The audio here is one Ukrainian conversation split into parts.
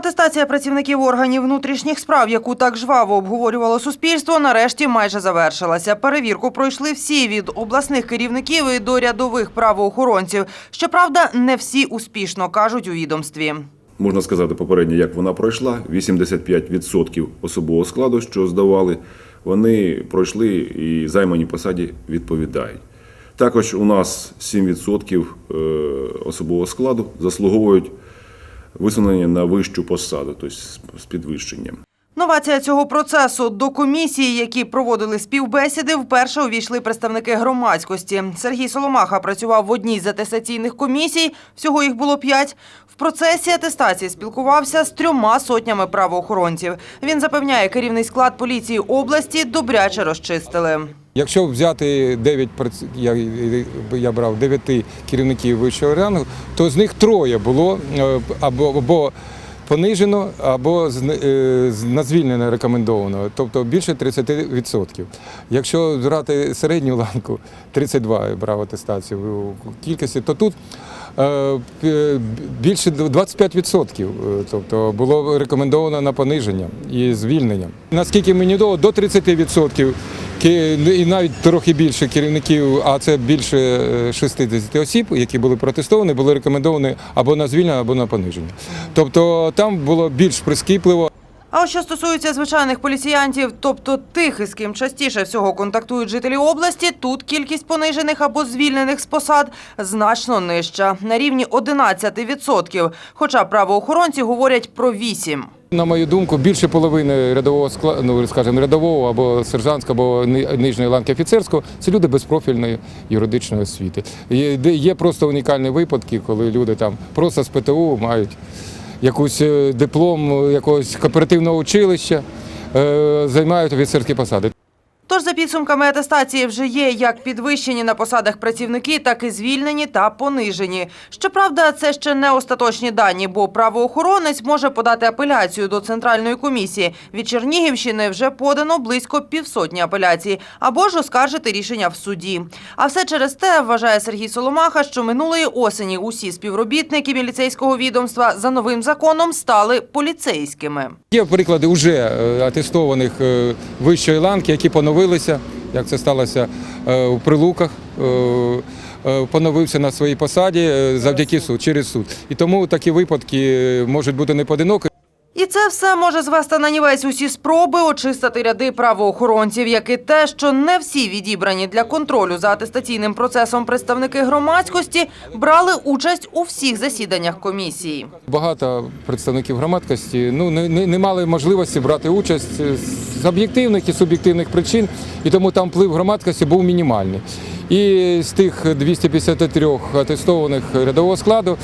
Атестація працівників органів внутрішніх справ, яку так жваво обговорювало суспільство, нарешті майже завершилася. Перевірку пройшли всі від обласних керівників і до рядових правоохоронців. Щоправда, не всі успішно кажуть у відомстві. Можна сказати попередньо, як вона пройшла. 85% особового складу, що здавали, вони пройшли і займані посаді відповідають. Також у нас 7% е, особового складу заслуговують висунення на вищу посаду, тобто з підвищенням. Новація цього процесу до комісії, які проводили співбесіди, вперше увійшли представники громадськості. Сергій Соломаха працював в одній з атестаційних комісій. Всього їх було п'ять. В процесі атестації спілкувався з трьома сотнями правоохоронців. Він запевняє, керівний склад поліції області добряче розчистили. Якщо взяти 9, прац- я, я брав 9 керівників вищого рангу, то з них троє було е, або, або понижено, або е, на звільнення рекомендовано, тобто більше 30%. Якщо брати середню ланку, 32 я брав атестацію у кількості, то тут е, більше 25%. е, Тобто було рекомендовано на пониження і звільнення. Наскільки мені відомо, до 30% ки- і навіть трохи більше керівників, а це більше е, 60 осіб, які були протестовані, були рекомендовані або на звільнення, або на пониження. Тобто там було більш прискіпливо. А що стосується звичайних поліціянтів, тобто тих, із ким частіше всього контактують жителі області, тут кількість понижених або звільнених з посад значно нижча, на рівні 11%, хоча правоохоронці говорять про 8%. На мою думку, більше половини рядового ну скажімо, рядового або сержантського, або нижньої ланки офіцерського це люди без профільної юридичної освіти. Є, є просто унікальні випадки, коли люди там просто з ПТУ мають якусь е, диплом якогось кооперативного училища, е, займають офіцерські посади. Тож за підсумками атестації вже є як підвищені на посадах працівники, так і звільнені та понижені. Щоправда, це ще не остаточні дані, бо правоохоронець може подати апеляцію до центральної комісії. Від Чернігівщини вже подано близько півсотні апеляцій, або ж оскаржити рішення в суді. А все через те, вважає Сергій Соломаха, що минулої осені усі співробітники міліцейського відомства за новим законом стали поліцейськими. Є приклади вже атестованих е, вищої ланки, які поновилися, як це сталося в у Прилуках. е, е, Поновився на своїй посаді е, завдяки суд через суд. І тому такі випадки е, можуть бути неподинокі. І це все може звести на нівець усі спроби очистити ряди правоохоронців, як і те, що не всі відібрані для контролю за атестаційним процесом представники громадськості брали участь у всіх засіданнях комісії. Багато представників громадськості ну не, не, не мали можливості брати участь з об'єктивних і суб'єктивних причин, і тому там вплив громадськості був мінімальний. І з тих 253 атестованих рядового складу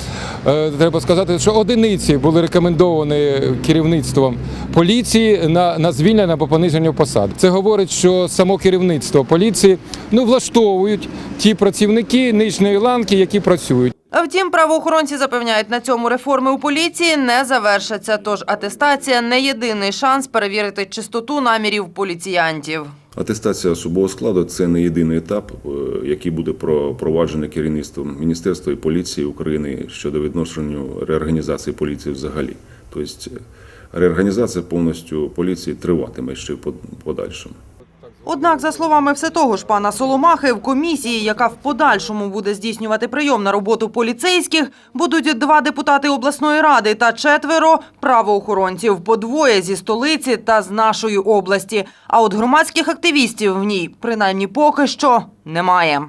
е, треба сказати, що одиниці були рекомендовані керівництвом поліції на, на звільнення або пониження посад. Це говорить, що само керівництво поліції ну влаштовують ті працівники нижньої ланки, які працюють. Втім, правоохоронці запевняють, на цьому реформи у поліції не завершаться. Тож атестація не єдиний шанс перевірити чистоту намірів поліціянтів. Атестація особового складу це не єдиний етап, е, який буде проваджений керівництвом Міністерства і поліції України щодо відношення реорганізації поліції взагалі. Тобто е, реорганізація повністю поліції триватиме ще в подальшому. Однак, за словами все того ж пана Соломахи, в комісії, яка в подальшому буде здійснювати прийом на роботу поліцейських, будуть два депутати обласної ради та четверо правоохоронців, по двоє зі столиці та з нашої області. А от громадських активістів в ній, принаймні поки що, немає.